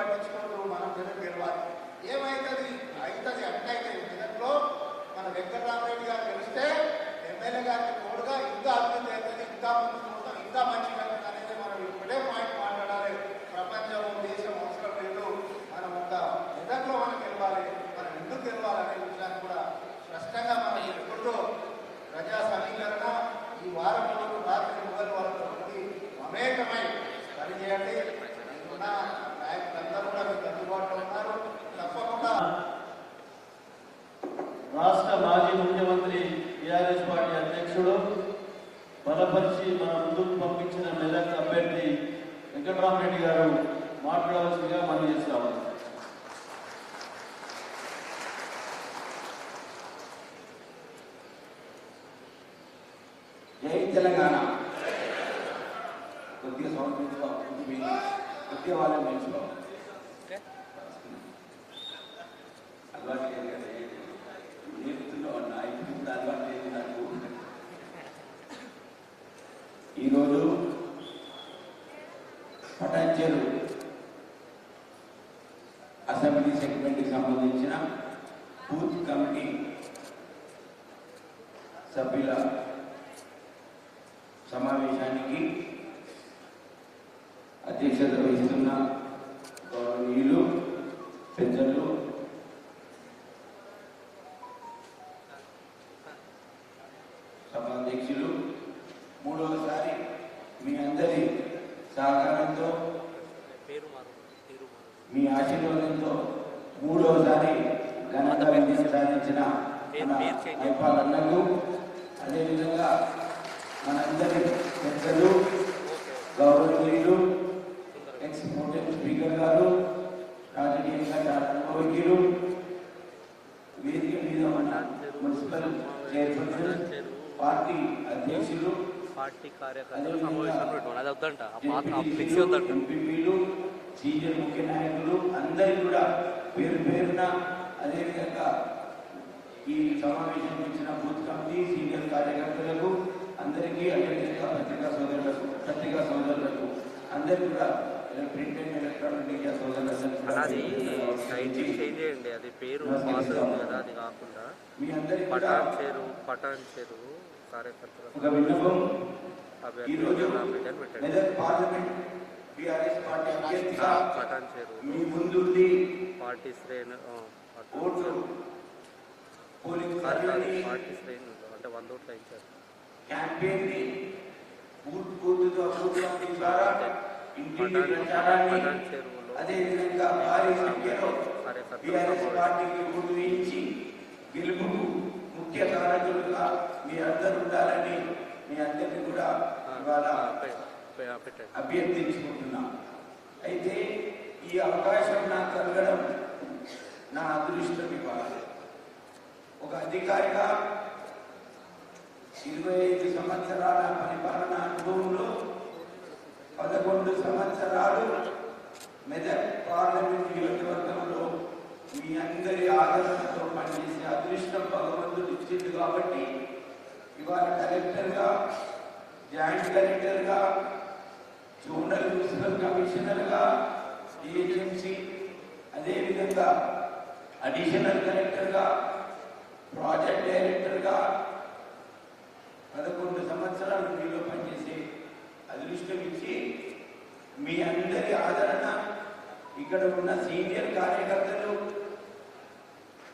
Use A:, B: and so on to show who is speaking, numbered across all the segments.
A: పట్టించుకుంటూ మనం జనం గెలవాలి ఏమవుతుంది అవుతుంది అట్టయితే జనంలో మన వెంకటరామరెడ్డి గారు గెలిస్తే ఎమ్మెల్యే గారికి తోడుగా ఇంకా అభివృద్ధి అవుతుంది ఇంకా ముందుకు పోతాం ఇంకా మంచిగా అవుతుంది అనేది మనం ఇప్పుడే పాయింట్ మాట్లాడాలి ప్రపంచం దేశం అవసరం లేదు మనం ఒక నిజంలో మనం గెలవాలి మనం ఎందుకు గెలవాలనే విషయాన్ని కూడా స్పష్టంగా మనం చెప్పుకుంటూ ప్రజా సమీకరణ ఈ వారం రోజులు రాత్రి మొదలు వాళ్ళతో మమేకమై పనిచేయండి ఉన్న నాయకులందరూ కూడా మీకు అందుబాటులో ఉన్నారు తప్పకుండా
B: రాష్ట్ర మాజీ ముఖ్యమంత్రి టీఆర్ఎస్ పార్టీ అధ్యక్షుడు బలపరిచి మన ముందుకు పంపించిన మెదక్ అభ్యర్థి వెంకటరామరెడ్డి గారు మాట్లాడవలసిందిగా మనం చేస్తాము
C: జై తెలంగాణ. కొద్దిగా సౌండ్ కొద్దిగా వాళ్ళని పెంచుకో అలవాటు లేదు కదా నేర్పుతున్నావు అన్న ఇప్పుడు అలవాటు లేదు నాకు ఈరోజు పటాన్చేరు అసెంబ్లీ సెగ్మెంట్కి సంబంధించిన బూత్ కమిటీ సభ్యుల సమావేశానికి అధ్యక్షత వహిస్తున్న గౌరవనీయులు పెద్దలు సభాధ్యక్షులు మూడవసారి మీ అందరి సహకారంతో మీ ఆశీర్వాదంతో మూడవసారి ఘనంగా విజయం సాధించిన మన నేపాలన్నకు అదేవిధంగా మనందరి పెద్దలు గౌరవనీయులు ఎక్స్ మోటెన్ స్పీకర్ గారు రాజకీయంగా చాలా అనుభవజ్ఞులు వేదిక మీద ఉన్న మున్సిపల్ చైర్పర్సన్ పార్టీ అధ్యక్షులు
D: పార్టీ కార్యకర్తల సమావేశం పెట్టుకోండి అది వద్దంట ఆ పాత ఆ ఫ్లెక్సీ వద్దంట.
C: ఎంపీపీలు సీనియర్ ముఖ్య నాయకులు కూడా పేరు పేరున అదేవిధంగా ఈ సమావేశం ఇచ్చిన బూత్ కమిటీ సీనియర్ కార్యకర్తలకు అందరికీ అదేవిధంగా పత్రికా సోదరులకు పత్రికా సోదరులకు అందరికీ కూడా ప్రింట్ అండ్ ఎలక్ట్రానిక్ మీడియా
D: అది టైటిల్
C: సోదరులకు
D: చేంజ్ చేయండి. అది పేరు పాత ఉంది కదా అది కాకుండా పటాన్ చేరు పటాన్ చేరు కార్యకర్తల
C: ఒక విన్నపం.
D: అభ్యర్థి
C: ఈరోజు
D: రామరెడ్డి అని పెట్టండి.
C: మెదక్ పార్లమెంట్ టీఆర్ఎస్ పార్టీ
D: శ్రేణి పార్టీ శ్రేణులు అంటే వంద ఓట్లు ఇచ్చారు
C: క్యాంపెయిన్ని బూత్ బూత్తో అభివృద్ధి ద్వారా అదేవిధంగా భారీ సంఖ్యలో. పార్టీకి ఓటు వేయించి గెలుపుకు ముఖ్య కారకులుగా మీ అందరూ ఉండాలని మీ అందరినీ కూడా ఇవాళ అభ్యర్థించుకుంటున్నా. అయితే ఈ అవకాశం నాకు కలగడం నా అదృష్టం ఇవ్వాలి ఒక అధికారిగా ఇరవై ఐదు సంవత్సరాల పరిపాలన అనుభవంలో పదకొండు సంవత్సరాలు మెదక్ పార్లమెంట్ నియోజకవర్గంలో మీ అందరి ఆదరణతో పనిచేసే అదృష్టం భగవంతుడు ఇచ్చింది కాబట్టి ఇవాళ కలెక్టర్గా జాయింట్ కలెక్టర్గా జోనల్ మున్సిపల్ కమిషనర్గా ఏజెన్సీ అదేవిధంగా అడిషనల్ కలెక్టర్గా ప్రాజెక్ట్ డైరెక్టర్గా పదకొండు సంవత్సరాలు మీలో పనిచేసే అదృష్టం ఇచ్చి మీ అందరి ఆదరణ ఇక్కడ ఉన్న సీనియర్ కార్యకర్తలు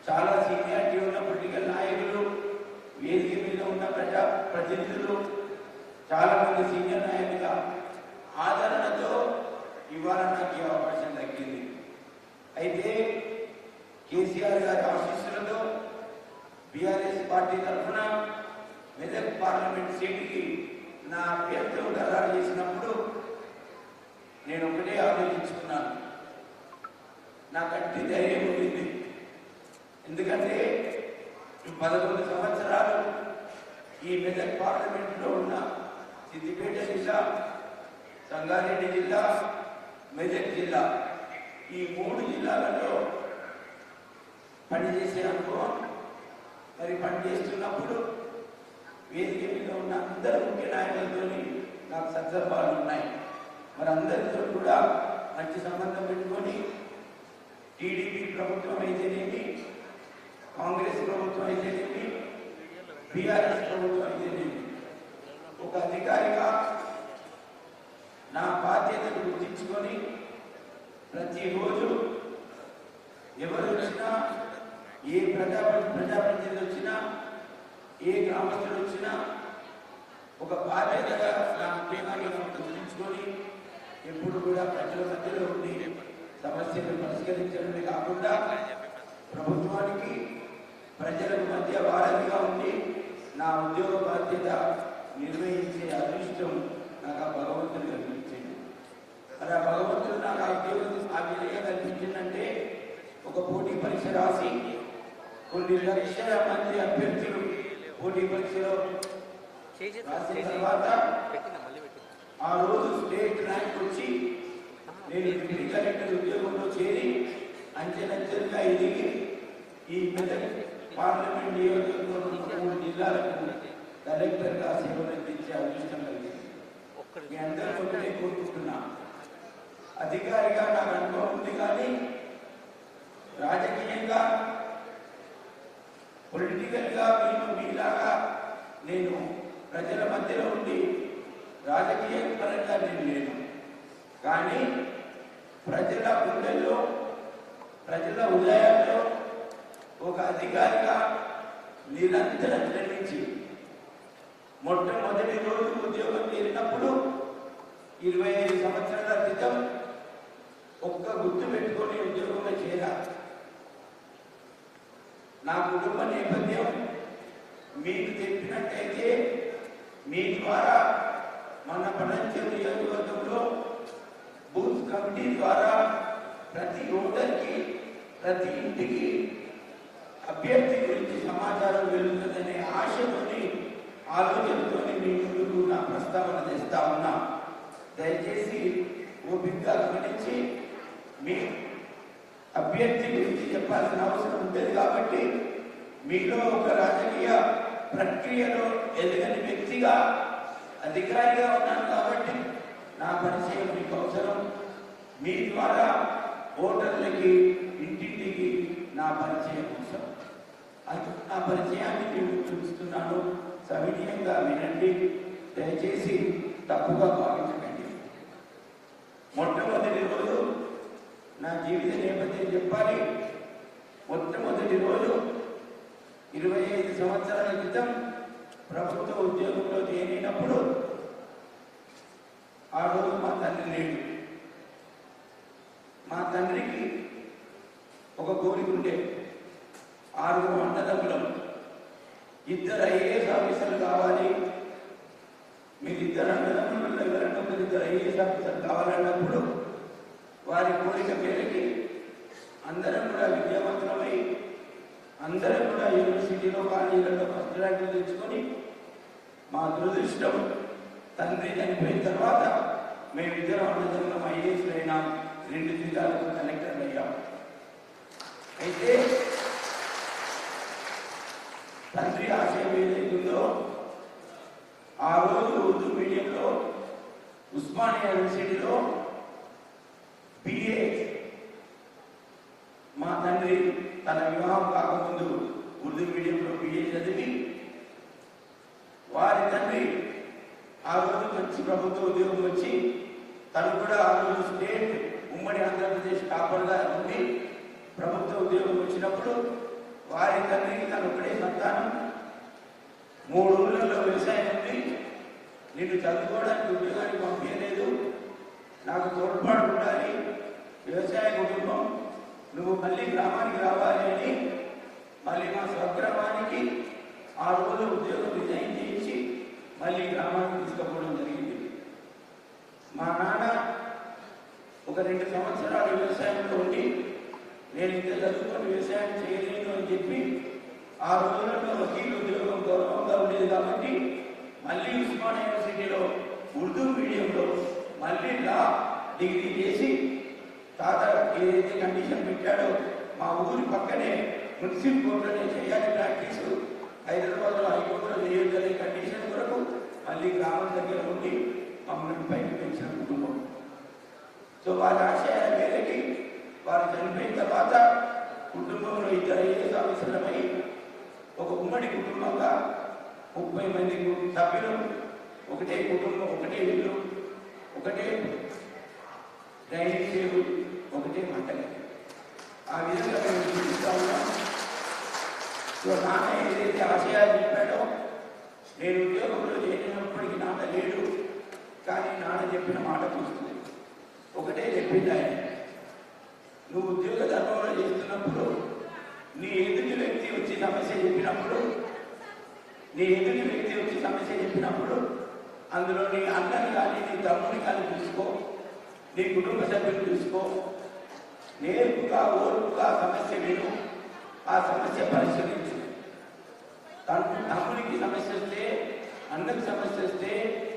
C: చాలా సీనియారిటీ ఉన్న పొలిటికల్ నాయకులు వేదిక మీద ఉన్న ప్రజా ప్రతినిధులు చాలా మంది సీనియర్ నాయకుల ఆదరణతో ఇవాళ నాకు ఈ అవకాశం దక్కింది. అయితే కేసీఆర్ గారి ఆశీస్సులతో బీఆర్ఎస్ పార్టీ తరఫున మెదక్ పార్లమెంట్ సీటుకి నా అభ్యర్థులు ఖరారు చేసినప్పుడు నేను ఒకటే ఆలోచించుకున్నాను. నాకు అట్టి ధైర్యం ఉంది ఎందుకంటే పదకొండు సంవత్సరాలు ఈ మెదక్ పార్లమెంట్లో ఉన్న సిద్దిపేట జిల్లా సంగారెడ్డి జిల్లా మెదక్ జిల్లా ఈ మూడు జిల్లాలలో పనిచేసే అనుభవం. మరి పనిచేస్తున్నప్పుడు వేదిక మీద ఉన్న అందరు ముఖ్య నాయకులతో నాకు సందర్భాలు ఉన్నాయి. మరి అందరితో కూడా మంచి సంబంధం పెట్టుకొని టీడీపీ ప్రభుత్వం అయితేనేమి కాంగ్రెస్ ప్రభుత్వం అయితేనేమి బీఆర్ఎస్ ప్రభుత్వం అయితేనేమి ఒక అధికారిగా నా బాధ్యతను గుర్తించుకొని ప్రతిరోజు ఎవరు వచ్చినా ఏ ప్రజా ప్రజాప్రతినిధి వచ్చినా ఏ గ్రామస్తులు వచ్చినా ఒక బాధ్యతగా నా ఉద్యోగాన్ని గుర్తించుకొని ఎప్పుడు కూడా ప్రజల మధ్యలో ఉండి సమస్యలు పరిష్కరించడమే కాకుండా ప్రభుత్వానికి ప్రజలకు మధ్య వారధిగా ఉండి నా ఉద్యోగ బాధ్యత నిర్వహించే అదృష్టం నాకు ఆ భగవంతుడు కల్పించింది మరి ఆ భగవంతుడు నాకు ఆ ఉద్యోగం ఆ విధంగా కల్పించిందంటే ఒక పోటీ పరీక్ష రాసి కొన్ని లక్షల మంది అభ్యర్థులు పోటీ పరీక్షలో
D: చేసి
C: రాసిన తర్వాత ఆ రోజు స్టేట్ ర్యాంక్ వచ్చి నేను డిగ్రీ కలెక్టర్ ఉద్యోగంలో చేరి అంచెలంచెలుగా ఎదిగి ఈ మెదక్ పార్లమెంట్ నియోజకవర్గంలో మూడు జిల్లాలకు కలెక్టర్గా సేవలు అందించే అదృష్టం కలిగింది. మీ అందరూ ఒకటే కోరుకుంటున్నా అధికారిగా నాకు అనుభవం ఉంది కానీ రాజకీయంగా పొలిటికల్గా మీలాగా నేను ప్రజల మధ్యలో ఉండి రాజకీయ పరంగా నేను లేను. కానీ ప్రజల గుండెల్లో ప్రజల ఉదయాల్లో ఒక అధికారిగా నిరంతరం శ్రమించి మొట్టమొదటి రోజు ఉద్యోగం చేరినప్పుడు ఇరవై ఐదు సంవత్సరాల క్రితం ఒక్క గుర్తు పెట్టుకొని ఉద్యోగంలో చేరా నా కుటుంబ నేపథ్యం మీకు చెప్పినట్టయితే మీ ద్వారా మన పడంచెరు నియోజకవర్గంలో బూత్ కమిటీ ద్వారా ప్రతి ఓటర్కి ప్రతి ఇంటికి అభ్యర్థి గురించి సమాచారం వెలుగుతుందనే ఆశతోని ఆలోచనతోని మీ ముందుకు నా ప్రస్తావన తెస్తా ఉన్నా. దయచేసి ఓపికగా గమనించి మీ అభ్యర్థి గురించి చెప్పాల్సిన అవసరం ఉంటుంది కాబట్టి మీలో ఒక రాజకీయ ప్రక్రియలో ఎదగని వ్యక్తిగా అధికారిగా ఉన్నాను కాబట్టి నా పరిచయం మీకు అవసరం. మీ ద్వారా ఓటర్లకి ఇంటింటికి నా పరిచయం అవసరం. నా పరిచయాన్ని చూపిస్తున్నాను. సవినీయంగా వినండి. దయచేసి తప్పుగా భావించకండి. మొట్టమొదటి రోజు నా జీవిత నేపథ్యం చెప్పాలి. మొట్టమొదటి రోజు ఇరవై ఐదు సంవత్సరాల క్రితం ప్రభుత్వ ఉద్యోగంలో చేరినప్పుడు ఆ రోజు మా తండ్రి లేడు. మా తండ్రికి ఒక కోరిక ఉండే. ఆరుగురు అన్నదమ్ములం ఇద్దరు ఐఏఎస్ ఆఫీసర్లు కావాలి. మీరు ఇద్దరు అన్నదమ్ములు ఎవరైనా ఇద్దరు ఐఏఎస్ ఆఫీసర్లు కావాలన్నప్పుడు వారి కోరిక మేరకి అందరం కూడా విద్యావంతమై అందరం కూడా యూనివర్సిటీలో కాలేజీలలో ఫస్ట్ ర్యాంకులు తెచ్చుకొని మా దురదృష్టం తండ్రి చనిపోయిన తర్వాత మేమిద్దరం అన్నదమ్ములం ఐఏఎస్ అయినాం రెండు జిల్లాలకు కలెక్టర్లు అయ్యాం అయితే తండ్రి ఆశయం ఏదైతుందో ఆ రోజు ఉర్దూ మీడియంలో ఉస్మానియా యూనివర్సిటీలో బిఏ మా తండ్రి తన వివాహం కాకముందు ఉర్దూ మీడియంలో బిఏ చదివి వారి తండ్రి ఆ రోజు మంచి ప్రభుత్వ ఉద్యోగం వచ్చి తను కూడా ఆ రోజు స్టేట్ ఉమ్మడి ఆంధ్రప్రదేశ్ కాపర్గా ఉండి ప్రభుత్వ ఉద్యోగం వచ్చినప్పుడు వారి తండ్రికి తను ఒకటే సంతానం. మూడు ఊళ్ళల్లో వ్యవసాయం ఉంది నిన్ను చదువుకోవడానికి ఉద్యోగానికి పంపించలేదు. నాకు తోడ్పాటు ఉండాలి. వ్యవసాయ కుటుంబం. నువ్వు మళ్ళీ గ్రామానికి రావాలి అని మళ్ళీ మా స్వగ్రామానికి ఆ రోజు ఉద్యోగం రిజైన్ చేయించి మళ్ళీ గ్రామానికి తీసుకుపోవడం జరిగింది. మా నాన్న ఒక రెండు సంవత్సరాలు వ్యవసాయంలో ఉండి నేను ఇంత చదువుకొని వ్యవసాయం చేయలేను అని చెప్పి ఆ రోజుల్లో వకీల్ ఉద్యోగం గౌరవంగా ఉండేది కాబట్టి మళ్ళీ ఉస్మాన్ యూనివర్సిటీలో ఉర్దూ మీడియంలో మళ్ళీ లా డిగ్రీ చేసి తాత ఏదైతే కండిషన్ పెట్టాడో మా ఊరి పక్కనే మున్సిపల్ కోర్టులోనే చేయాలి ప్రాక్టీస్. హైదరాబాద్లో హైకోర్టులో చేయగలిగే కండిషన్ కొరకు మళ్ళీ గ్రామం దగ్గర ఉండి మమ్మల్ని పైకి పెంచిన కుటుంబం. సో వాళ్ళ ఆశయాల మేరకి వారు చనిపోయిన తర్వాత కుటుంబంలో ఇద్దరు ఐఏఎస్ ఆఫీసర్లమై ఒక ఉమ్మడి కుటుంబంగా ముప్పై మంది సభ్యులు ఒకటే కుటుంబం ఒకటే ఇల్లు ఒకటే డైనింగ్ టేబుల్ ఒకటే మంట ఆ విధంగా మేము చూపిస్తా ఉన్నాం. సో నాన్న ఏదైతే ఆశయాలు చెప్పాడో నేను ఉద్యోగంలో చేరినప్పటికీ నాన్న లేడు కానీ నాన్న చెప్పిన మాట చూస్తుంది ఒకటే చెప్పింది ఆయన. నువ్వు ఉద్యోగ ధర్మంలో చేస్తున్నప్పుడు నీ ఎదుటి వ్యక్తి వచ్చి సమస్య చెప్పినప్పుడు నీ ఎదుటి వ్యక్తి వచ్చి సమస్య చెప్పినప్పుడు అందులో నీ అన్నని కానీ నీ తమ్ముని కానీ చూసుకో నీ కుటుంబ సభ్యులు చూసుకో. నేర్పుగా ఓర్పుగా సమస్య విను. ఆ సమస్య పరిశీలించు. తను తమ్మునికి సమస్య వస్తే అన్నకి సమస్య వస్తే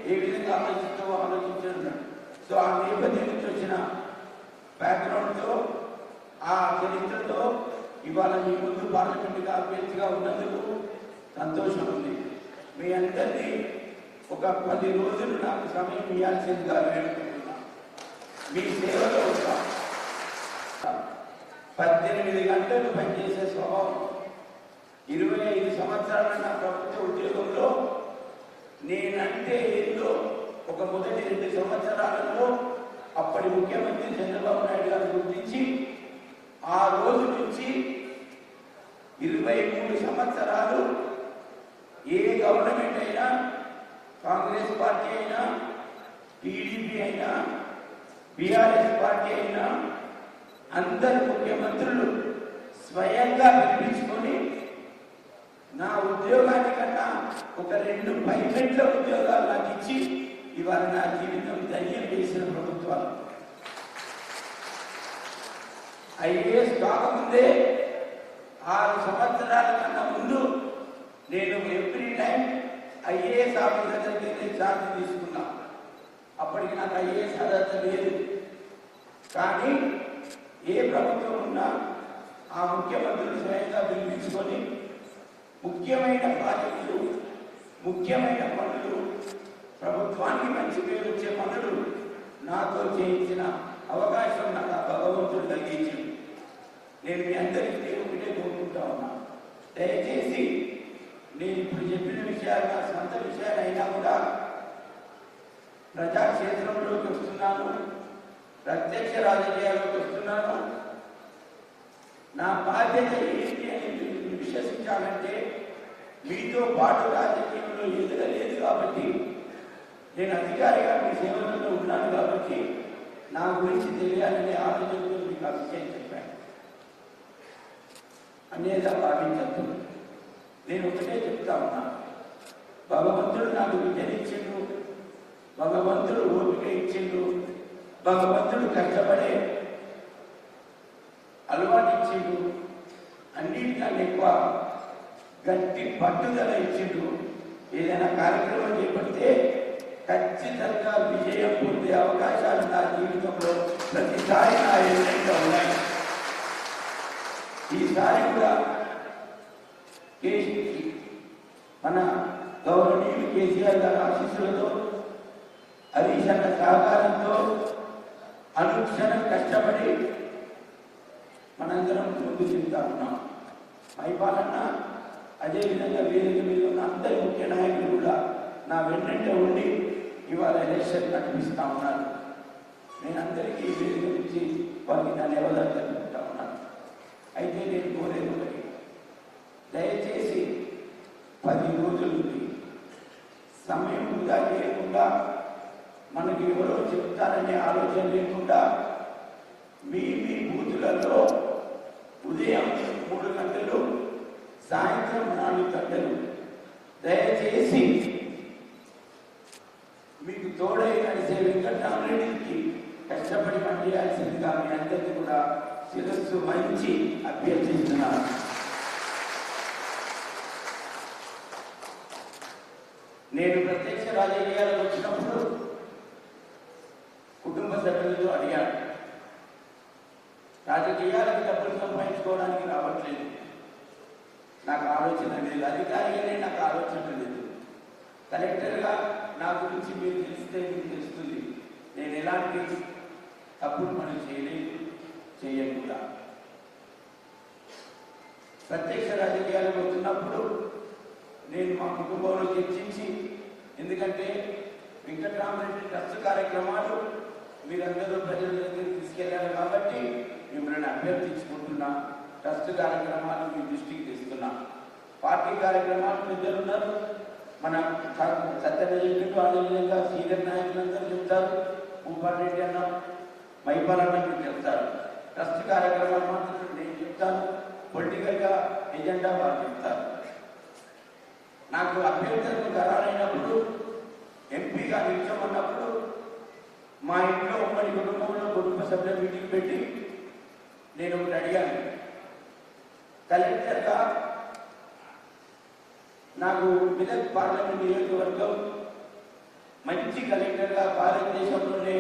C: ఏ విధంగా ఆలోచిస్తావో ఆలోచించాడు సో ఆ నేపథ్యం నుంచి వచ్చిన బ్యాక్గ్రౌండ్తో ఆ చరిత్రతో ఇవాళ మీ ముందు పార్లమెంటుగా అభ్యర్థిగా ఉన్నందుకు సంతోషం ఉంది. మీ అందరినీ ఒక పది రోజులు నాకు సమయం ఇవ్వాల్సిందిగా వేడుకుంటున్నా. మీ సేవలో ఉంటాం. పద్దెనిమిది గంటలు పనిచేసే స్వభావం. ఇరవై ఐదు సంవత్సరాల నా ప్రభుత్వ ఉద్యోగంలో నేనంటే ఏదో ఒక మొదటి రెండు సంవత్సరాలలో అప్పటి ముఖ్యమంత్రి చంద్రబాబు నాయుడు గారు గుర్తించి ఆ రోజు నుంచి ఇరవై మూడు సంవత్సరాలు ఏ గవర్నమెంట్ అయినా కాంగ్రెస్ పార్టీ అయినా టీడీపీ అయినా బీఆర్ఎస్ పార్టీ అయినా అందరు ముఖ్యమంత్రులు స్వయంగా పిలిపించుకొని నా ఉద్యోగానికన్నా ఒక రెండు పైమెట్ల ఉద్యోగాలు నాకు ఇచ్చి ఇవాళ నా జీవితం ధైర్యం చేసిన ప్రభుత్వాలు. ఐఏఎస్ కాకముందే ఆరు సంవత్సరాల కన్నా ముందు నేను ఎవ్రీ టైం ఐఏఎస్ ఆఫీసర్ దగ్గర ఛార్జ్ తీసుకున్నా. అప్పటికి నాకు ఐఏఎస్ అర్హత లేదు. కానీ ఏ ప్రభుత్వం ఉన్నా ఆ ముఖ్యమంత్రిని స్వయంగా పిలిపించుకొని ముఖ్యమైన ప్రాజెక్టులు ముఖ్యమైన పనులు ప్రభుత్వానికి మంచి పేరు వచ్చే పనులు నాతో చేయించిన అవకాశం నాకు ఆ భగవంతుడు కలిగించింది నేను మీ అందరికీ ఒకటే కోరుకుంటా ఉన్నా. దయచేసి నేను ఇప్పుడు చెప్పిన విషయాలు నా సొంత విషయాలు అయినా కూడా ప్రజాక్షేత్రంలోకి వస్తున్నాను. ప్రత్యక్ష రాజకీయాల్లోకి వస్తున్నాను. నా బాధ్యత ఏంటి అని విశ్వసించాలంటే మీతో పాటు రాజకీయంలో ఎదగలేదు కాబట్టి నేను అధికారిగా మీ సేవలలో ఉన్నాను కాబట్టి నా గురించి తెలియాలనే ఆలోచనతో మీకు అభిషేకం విషయం భావించద్దు నేను ఒకటే చెప్తా ఉన్నా. భగవంతుడు నాకు విద్యనిచ్చిండు. భగవంతుడు ఓపిక ఇచ్చిండు. భగవంతుడు కష్టపడే అలవాటు ఇచ్చిండు అన్నిటికన్నా ఎక్కువ గట్టి పట్టుదల ఇచ్చిండు. ఏదైనా కార్యక్రమం చేపడితే ఖచ్చితంగా విజయం పొందే అవకాశాలు నా జీవితంలో ప్రతిసారి నా ఎదురైతే ఉన్నాయి. ఈసారి కూడా మన గౌరవనీయులు కేసీఆర్ గారి ఆశీస్సులతో హరీష్ అన్న సహకారంతో అనుక్షణం కష్టపడి మనందరం ముందు చెందుతా ఉన్నాం. మైపాలన్న అదేవిధంగా వేదిక మీద ఉన్న అందరి ముఖ్య నాయకులు కూడా నా వెన్నంటే ఉండి ఇవాళ ఎలక్షన్ నడిపిస్తా ఉన్నారు. నేను అందరికీ ఈ వేదిక నుంచి వారికి ధన్యవాదాలు తెలుపుతా ఉన్నాను. అయితే నేను కోరేది ఒకటి. దయచేసి పది రోజులు ఉంది సమయం వృధా చేయకుండా మనకి ఎవరో చెప్తారనే ఆలోచన లేకుండా మీ మీ బూతులలో ఉదయం మూడు గంటలు సాయంత్రం నాలుగు గంటలు దయచేసి మీకు తోడై కలిసే వెంకటరామరెడ్డికి కష్టపడి పనిచేయాల్సిందిగా మీ అందరికీ కూడా శిరస్సు మంచి అభ్యర్థిస్తున్నాను నేను ప్రత్యక్ష రాజకీయాలు వచ్చినప్పుడు కుటుంబ సభ్యులతో అడిగాను. రాజకీయాలకు డబ్బులు సంపాదించుకోవడానికి రావట్లేదు. నాకు ఆలోచన లేదు. అధికారిగానే నాకు ఆలోచన లేదు. కలెక్టర్గా నా గురించి మీరు తెలిస్తే మీకు తెలుస్తుంది. నేను ఎలాంటి తప్పుడు పనులు చేయలేదు. చేయకుండా ప్రత్యక్ష రాజకీయాలకు వచ్చినప్పుడు నేను మా కుటుంబంలో చర్చించి ఎందుకంటే వెంకటరామరెడ్డి ట్రస్ట్ కార్యక్రమాలు మీరందరూ ప్రజల దగ్గరికి తీసుకెళ్ళారు కాబట్టి మిమ్మల్ని అభ్యర్థించుకుంటున్నా. ట్రస్ట్ కార్యక్రమాలు మీ దృష్టికి తెస్తున్నా. పార్టీ కార్యక్రమాలు ఇద్దరున్నారు మన సత్యనారాయణ అదేవిధంగా సీనియర్ నాయకులందరూ చెప్తారు. భూపాల్ రెడ్డి అన్న మైపాల్ అన్న మీరు చెప్తారు. ట్రస్ట్ కార్యక్రమాలు మాత్రం నేను చెప్తాను. పొలిటికల్గా ఎజెండా వాళ్ళు చెప్తారు. నాకు అభ్యర్థులకు ఖరారైనప్పుడు ఎంపీగా నిలిచమన్నప్పుడు మా ఇంట్లో ఉమ్మడి కుటుంబంలో కుటుంబ సభ్యుల మీటింగ్ పెట్టి నేను ఒకటి అడిగాను. కలెక్టర్గా నాకు మెదక్ పార్లమెంట్ నియోజకవర్గం మంచి కలెక్టర్గా భారతదేశంలోనే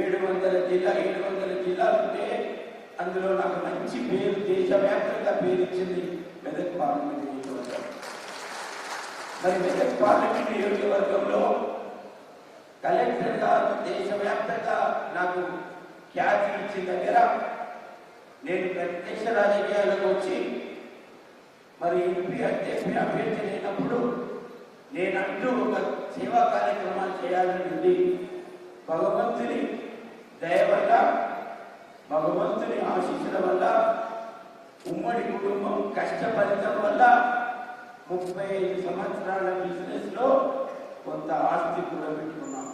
C: ఏడు వందల జిల్లా ఏడు వందల జిల్లాలుంటే అందులో నాకు మంచి పేరు దేశవ్యాప్తంగా పేరు ఇచ్చింది మెదక్ పార్లమెంట్ నియోజకవర్గం. మరి మెదక్ పార్లమెంట్ నియోజకవర్గంలో కలెక్టర్గా దేశవ్యాప్తంగా నాకు ఖ్యాతి ఇచ్చిన దగ్గర నేను ప్రత్యక్ష రాజకీయాలకు వచ్చి మరి ఎంపీ అధ్యక్ష అభ్యర్థి లేనప్పుడు నేనంటూ ఒక సేవా కార్యక్రమాలు చేయాలని ఉంది. భగవంతుని దయవల్ల భగవంతుని ఆశించడం వల్ల ఉమ్మడి కుటుంబం కష్టపడటం వల్ల ముప్పై ఐదు సంవత్సరాల బిజినెస్లో కొంత ఆస్తి కూడా పెట్టుకున్నాం.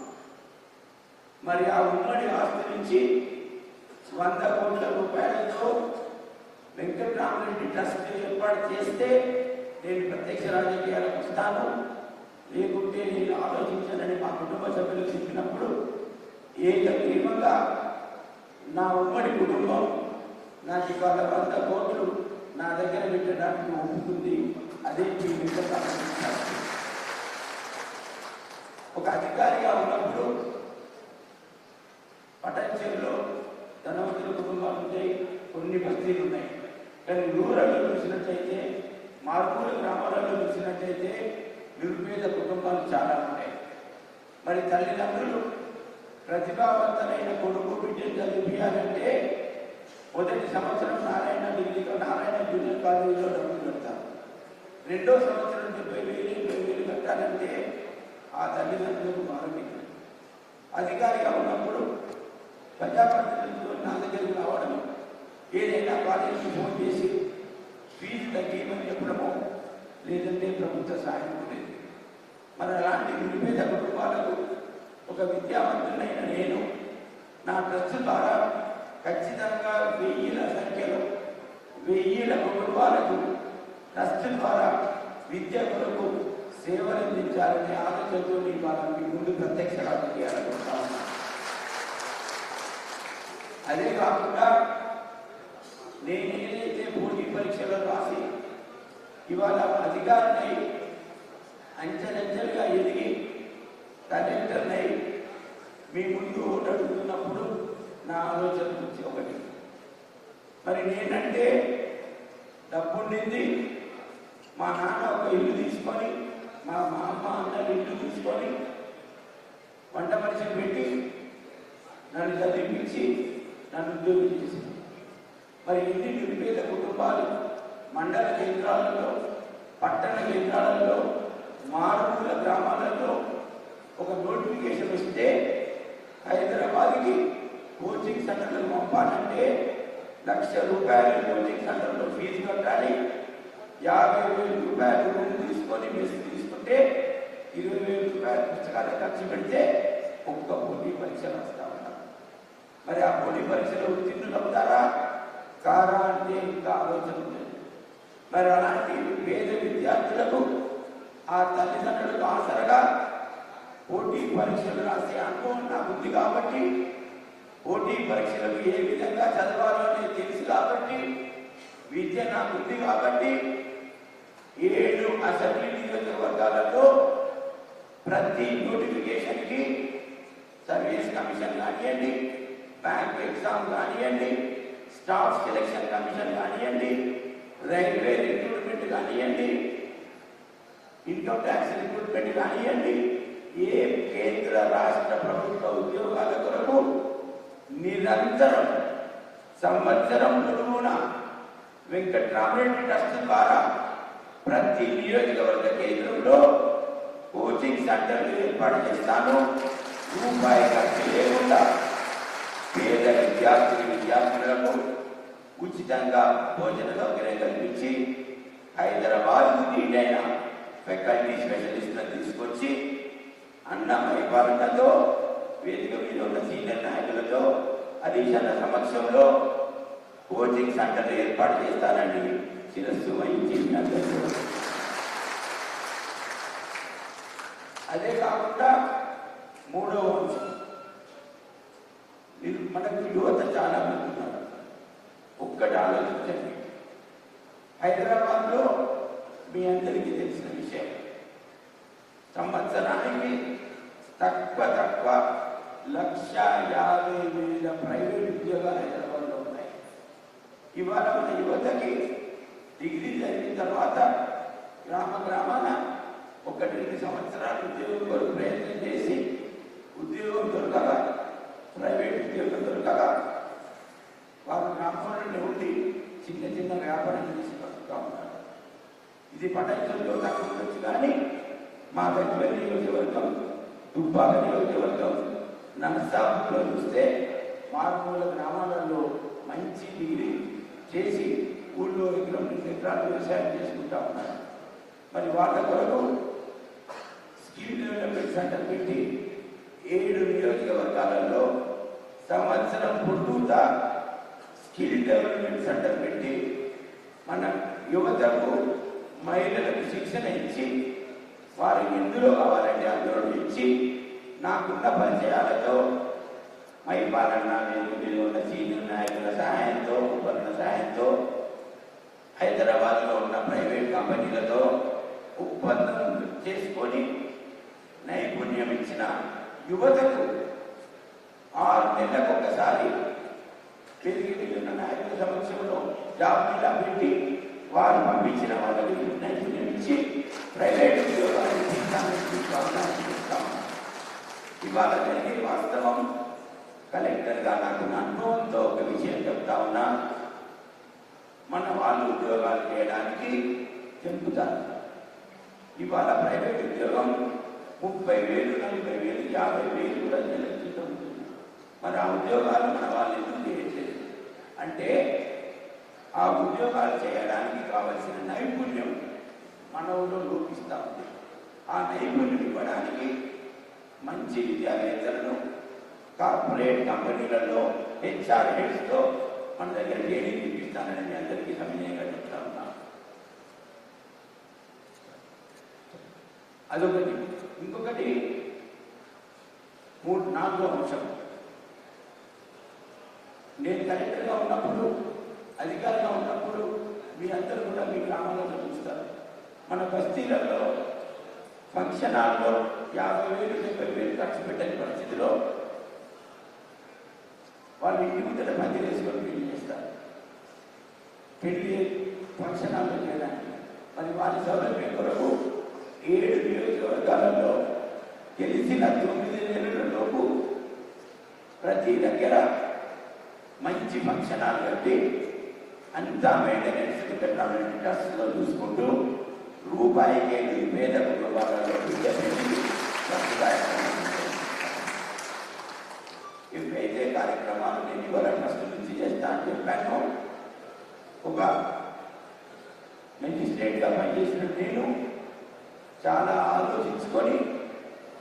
C: మరి ఆ ఉమ్మడి ఆస్తి నుంచి వంద కోట్ల రూపాయలతో వెంకటరామరెడ్డి ట్రస్ట్ ఏర్పాటు చేస్తే నేను ప్రత్యక్ష రాజకీయాలకు వస్తాను. లేకుంటే నేను ఆలోచించానని మా కుటుంబ సభ్యులు చెప్పినప్పుడు ఏకగ్రీవంగా నా ఉమ్మడి కుటుంబం నా ఇవాళ వంద కోట్లు నా దగ్గర పెట్టడానికి ఒప్పుకుంది. అదే మీ ఒక అధికారిగా ఉన్నప్పుడు పటాన్చెరులో ధనవంతుల కుటుంబాలు ఉంటాయి కొన్ని బస్తీలు ఉన్నాయి. కానీ రూరల్లో చూసినట్టయితే మార్పుల గ్రామాలలో చూసినట్టయితే నిరుపేద కుటుంబాలు చాలా ఉన్నాయి మరి తల్లిదండ్రులు ప్రతిభావంతమైన కొడుకు బిడ్డలు చేయాలంటే మొదటి సంవత్సరం నారాయణ డిగ్రీలో నారాయణ జూనియర్ కాలేజీలో డబ్బులు పెడతారు రెండో సంవత్సరం డెబ్బై వేలు ఎనభై వేలు కట్టాలంటే ఆ తల్లిదండ్రులకు భారమించారు అధికారిగా ఉన్నప్పుడు ప్రజాప్రతినిధులు నా దగ్గరికి రావడం ఏదైనా కాలేజీకి ఫోన్ చేసి ఫీజు తగ్గియమని చెప్పడము లేదంటే ప్రభుత్వ సహాయం లేదు మరి అలాంటి నిరుపేద కుటుంబాలకు ఒక విద్యావంతులైన నేను నా ట్రస్ట్ ద్వారా ఖచ్చితంగా వెయ్యిల సంఖ్యలో వెయ్యిల కుటుంబాలకు ట్రస్ట్ ద్వారా విద్య కొరకు సేవలు అందించాలని ఆలోచనతో ఇవాళ మీ ముందు ప్రత్యక్ష రాజకీయాలకు అదే కాకుండా నేను ఏదైతే పోటీ పరీక్షలు రాసి ఇవాళ అధికారిని అంచెలంచెలుగా ఎదిగి కలెక్టర్నై మీ ముందు ఓటు అడుగుతున్నప్పుడు నా ఆలోచన గురించి ఒకటి. మరి నేనంటే డబ్బుండింది మా నాన్న ఒక ఇల్లు తీసుకొని మా మా అమ్మ అందరి ఇల్లు తీసుకొని వంట మనిషిని పెట్టి నన్ను చదివించి నన్ను ఉద్యోగం చేసింది మరి ఇన్ని నిరుపేద కుటుంబాలు మండల కేంద్రాలలో పట్టణ కేంద్రాలలో మారుమూల గ్రామాలలో ఒక నోటిఫికేషన్ వస్తే హైదరాబాద్కి కోచింగ్ సెంటర్లు పంపాలంటే లక్ష రూపాయలు కోచింగ్ సెంటర్లో ఫీజు కట్టాలి. యాభై వేల రూపాయలు రూమ్ తీసుకొని మెస్ తీసుకుంటే ఇరవై వేల రూపాయలు పుస్తకాలు ఖర్చు పెడితే ఒక్క పోటీ పరీక్షలు వస్తా ఉన్నారు మరి ఆ పోటీ పరీక్షలు ఉత్తీర్ణులు అవుతారా కారా అంటే ఇంకా ఆలోచన ఉంది మరి అలాంటి పేద విద్యార్థులకు ఆ తల్లిదండ్రులకు ఆసరగా పోటీ పరీక్షలు రాసే అనుభవం నాకు ఉంది కాబట్టి పోటీ పరీక్షలకు ఏ విధంగా చదవాలో నేను తెలుసు కాబట్టి విద్య నాకు ఉంది కాబట్టి ఏడు అసెంబ్లీ నియోజకవర్గాలలో ప్రతి నోటిఫికేషన్కి సర్వీస్ కమిషన్ కానివ్వండి బ్యాంక్ ఎగ్జామ్ కానివ్వండి స్టాఫ్ సెలక్షన్ కమిషన్ కానివ్వండి రైల్వే రిక్రూట్మెంట్ కానివ్వండి ఇన్కమ్ ట్యాక్స్ రిక్రూట్మెంట్ కానివ్వండి ఏ కేంద్ర రాష్ట్ర ప్రభుత్వ ఉద్యోగాల కొరకు నిరంతరం సంవత్సరం పొడవునా వెంకట్రామరెడ్డి ట్రస్ట్ ద్వారా ప్రతి నియోజకవర్గ కేంద్రంలో కోచింగ్ సెంటర్లు ఏర్పాటు చేస్తాను. రూపాయి ఖర్చు లేకుండా పేద విద్యార్థులు విద్యార్థులకు ఉచితంగా భోజన సౌకర్యం కల్పించి హైదరాబాద్ నీటైన ఫ్యాకల్టీ స్పెషలిస్ట్లను తీసుకొచ్చి అన్న వర్ణతో వేదిక మీద ఉన్న సీనియర్ నాయకులతో అధీక్షణ సమక్షంలో కోచింగ్ సెంటర్ ఏర్పాటు చేస్తానండి శిరస్సు వహించి అదే కాకుండా మూడవ అంశం. మీరు మనకు యువత చాలా మంది ఉన్నారు ఒక్కటి ఆలోచించండి. హైదరాబాద్లో మీ అందరికీ తెలిసిన విషయం. సంవత్సరానికి తక్కువ తక్కువ లక్ష యాభై వేల ప్రైవేట్ ఉద్యోగాలు హైదరాబాద్లో ఉన్నాయి. ఇవాళ మన యువతకి డిగ్రీ జరిగిన తర్వాత గ్రామ గ్రామాన ఒకటి రెండు సంవత్సరాలు ఉద్యోగం కొరకు ప్రయత్నం చేసి ఉద్యోగం దొరకగా ప్రైవేట్ ఉద్యోగం దొరకగా వారు గ్రామంలోనే ఉండి చిన్న చిన్న వ్యాపారం చేసి బతుకుతా ఉన్నారు. ఇది పట్టణంలో తక్కువ ఉండొచ్చు కానీ మా దగ్గర నియోజకవర్గం దుబ్బాక నియోజకవర్గం నర్సాపులో చూస్తే మారుమూల గ్రామాలలో మంచి డిగ్రీ చేసి ఊళ్ళో ఎకరం రెండు ఎకరాలు వ్యవసాయం చేసుకుంటా ఉన్నారు. మరి వాళ్ళ కొరకు స్కిల్ డెవలప్మెంట్ సెంటర్ పెట్టి ఏడు నియోజకవర్గాలలో సంవత్సరం పొద్దుతా స్కిల్ డెవలప్మెంట్ సెంటర్ పెట్టి మన యువతకు మహిళలకు శిక్షణ ఇచ్చి వారికి ఎందులో కావాలంటే అందులో ఇచ్చి నాకున్న పరిచయాలతో మైపాలన్న వేదిక ఉన్న సీనియర్ నాయకుల సహాయంతో ఉపకరణ సహాయంతో హైదరాబాద్లో ఉన్న ప్రైవేట్ కంపెనీలతో ఒప్పందం చేసుకొని నైపుణ్యం ఇచ్చిన యువతకు ఆరు నెలలకు ఒకసారి తిరిగి నాయకుల సమక్షంలో జాబ్ మీద పెట్టి వారు పంపించిన వాళ్ళకి నైపుణ్యం ఇచ్చి ప్రైవేట్ ఉద్యోగాలు తీసుకోవాలని చూస్తాం ఇవాళ జరిగే వాస్తవం కలెక్టర్గా నాకు నా అనుభవంతో ఒక విషయం చెప్తా ఉన్నా. మన వాళ్ళు ఉద్యోగాలు చేయడానికి చెంపుతారు ఇవాళ ప్రైవేట్ ఉద్యోగం ముప్పై వేలు నలభై వేలు యాభై వేలు కూడా నెలకిస్తూ ఉంటుంది మరి ఆ ఉద్యోగాలు మన వాళ్ళు ఎందుకు ఆ ఉద్యోగాలు చేయడానికి కావలసిన నైపుణ్యం మనవులో లోపిస్తా ఉంది. ఆ నైపుణ్యం ఇవ్వడానికి మంచి విద్యావేత్తలను కార్పొరేట్ కంపెనీలలో హెచ్ఆర్ హెడ్స్తో మన దగ్గర ట్రైనింగ్ ఇప్పిస్తానని మీ అందరికీ సమయంగా చెప్తా ఉన్నా. అదొకటి. ఇంకొకటి మూడు నాలుగో అంశం. నేను కలెక్టర్గా ఉన్నప్పుడు అధికారిగా ఉన్నప్పుడు మీ అందరూ కూడా మీ గ్రామాలలో చూస్తారు. మన బస్తీలలో ఫంక్షన్ హాల్లో యాభై వేలు డెబ్బై వేలు ఖర్చు పెట్టని పరిస్థితిలో వాళ్ళు ఇంటి ముందర మంది వేసుకొని పెళ్ళి చేస్తారు. పెళ్ళి ఫంక్షన్ హాల్లో చేయడానికి. మరి వారి సౌలభ్యం కొరకు ఏడు నియోజకవర్గాలలో గెలిచిన తొమ్మిది నెలల లోపు ప్రతి దగ్గర మంచి ఫంక్షన్ హాల్ కట్టి అంత మెయింటెనెన్స్ ట్రస్ట్లో చూసుకుంటూ రూపాయికి ఐదు పేద కుటుంబాలలో విద్య కార్యక్రమాలు నేను ఇవాళ ట్రస్ట్ నుంచి చేస్తా అని చెప్పాను ఒక మెజిస్ట్రేట్గా పనిచేసిన నేను చాలా ఆలోచించుకొని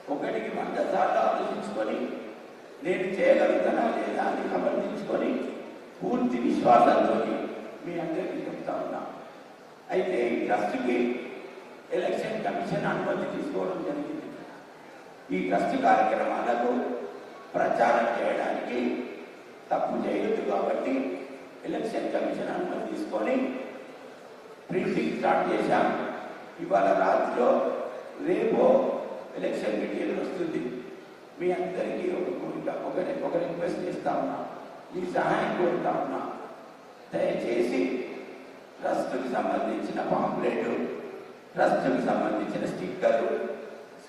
C: ఒకటికి వంద సార్లు ఆలోచించుకొని నేను చేయగలుగుతానా లేదా అని సమర్థించుకొని పూర్తి విశ్వాసంతో మీ అందరికీ చెప్తా ఉన్నా. అయితే ఈ ట్రస్ట్కి ఎలక్షన్ కమిషన్ అనుమతి తీసుకోవడం జరిగింది ఈ ట్రస్ట్ కార్యక్రమాలకు ప్రచారం చేయడానికి తప్పు చేయొద్దు కాబట్టి ఎలక్షన్ కమిషన్ అనుమతి తీసుకొని ప్రింటింగ్ స్టార్ట్ చేశాం. ఇవాళ రాత్రిలో రేపు ఎలక్షన్ మెటీరియల్ వస్తుంది. మీ అందరికీ ఒక కోరిక ఒక ఒక రిక్వెస్ట్ చేస్తా ఉన్నా. మీ సహాయం కోరుతా ఉన్నా. దయచేసి ట్రస్ట్కి సంబంధించిన పాంప్లెట్ ట్రస్ట్కి సంబంధించిన స్టిక్కర్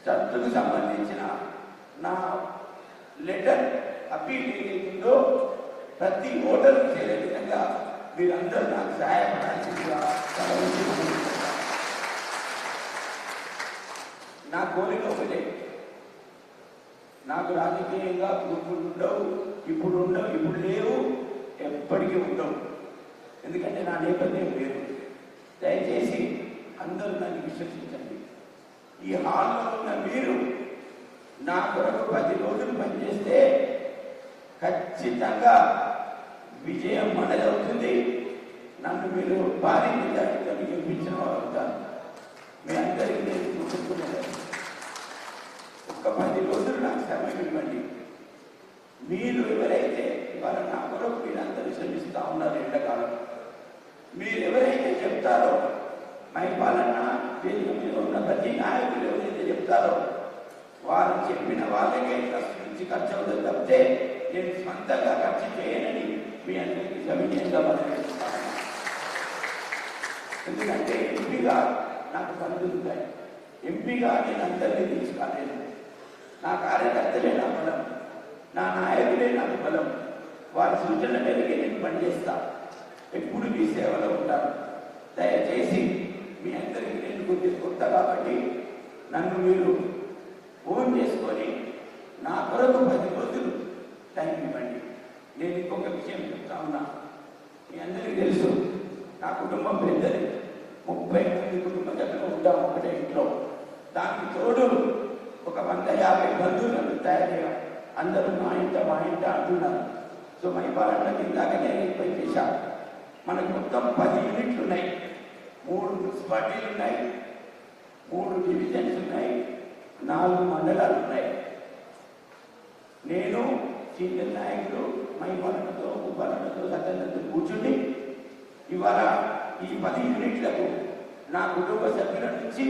C: ట్రస్ట్కి సంబంధించిన నా లెటర్ అప్పీల్ ఏదైతుందో ప్రతి ఓటర్కి చేరే విధంగా మీరందరూ నాకు సహాయపడాల్సిందిగా నా కోరిక ఒకటే. నాకు రాజకీయంగా గ్రూపులు ఉండవు ఇప్పుడు ఉండవు ఇప్పుడు లేవు ఎప్పటికీ ఉండవు. ఎందుకంటే నా నేపథ్యం వేరు. దయచేసి అందరూ నన్ను విశ్వసించండి. ఈ హాల్లో ఉన్న మీరు నా కొరకు పది రోజులు పనిచేస్తే ఖచ్చితంగా విజయం మనదవుతుంది నన్ను మీరు భారీ మెజారిటీతో గెలిపించిన వారు అవుతారు. మీ అందరికీ నేను చూసుకునేది ఒక పది రోజులు నాకు సమయం ఇవ్వండి. మీరు ఎవరైతే వాళ్ళ నా కొరకు మీరందరూ శ్రమిస్తూ ఉన్నారు ఎండాకాలం. మీరు ఎవరైతే చెప్తారో మైపాలన వేదిక మీద ఉన్న ప్రతి నాయకులు ఎవరైతే చెప్తారో వారు చెప్పిన వాళ్ళకే ట్రస్ట్ నుంచి ఖర్చు అవుతుంది తప్పితే నేను స్వంతంగా ఖర్చు చేయనని మీ అందరికీ సవినయంగా మనం ఎందుకంటే ఎంపీగా నాకు పనులు ఎంపీగా నేను అందరినీ తీసుకురాలేను నా కార్యకర్తలే నా బలం. నా నాయకులే నాకు బలం. వారి సూచన మేరకే నేను పనిచేస్తాను ఎప్పుడు మీ సేవలో ఉంటాను దయచేసి మీ అందరికీ నేను కొద్దిగా కొత్త కాబట్టి నన్ను మీరు ఫోన్ చేసుకొని నా కొరకు పది రోజులు టైం ఇవ్వండి. నేను ఇంకొక విషయం చెప్తా ఉన్నా. మీ అందరికీ తెలుసు నా కుటుంబం పెద్దది. ముప్పై మంది కుటుంబ సభ్యులు ఉంటాం ఒకటే ఇంట్లో. దానికి తోడు ఒక వంద యాభై బంధువులను తయారు చేయాలి అందరూ మా ఇంట మా ఇంట అంటున్నారు. సో మైపాలంటే ఇందాక నేను ఎక్కువ చేశాను మనకు మొత్తం పది యూనిట్లు ఉన్నాయి. మూడు మున్సిపాలిటీలు ఉన్నాయి. మూడు డివిజన్స్ ఉన్నాయి. నాలుగు మండలాలు ఉన్నాయి. నేను సీనియర్ నాయకులు మైపాలనతో ఉపాలనతో సత్యనతో కూర్చుని ఇవాళ ఈ పది యూనిట్లకు నా కుటుంబ సభ్యుల నుంచి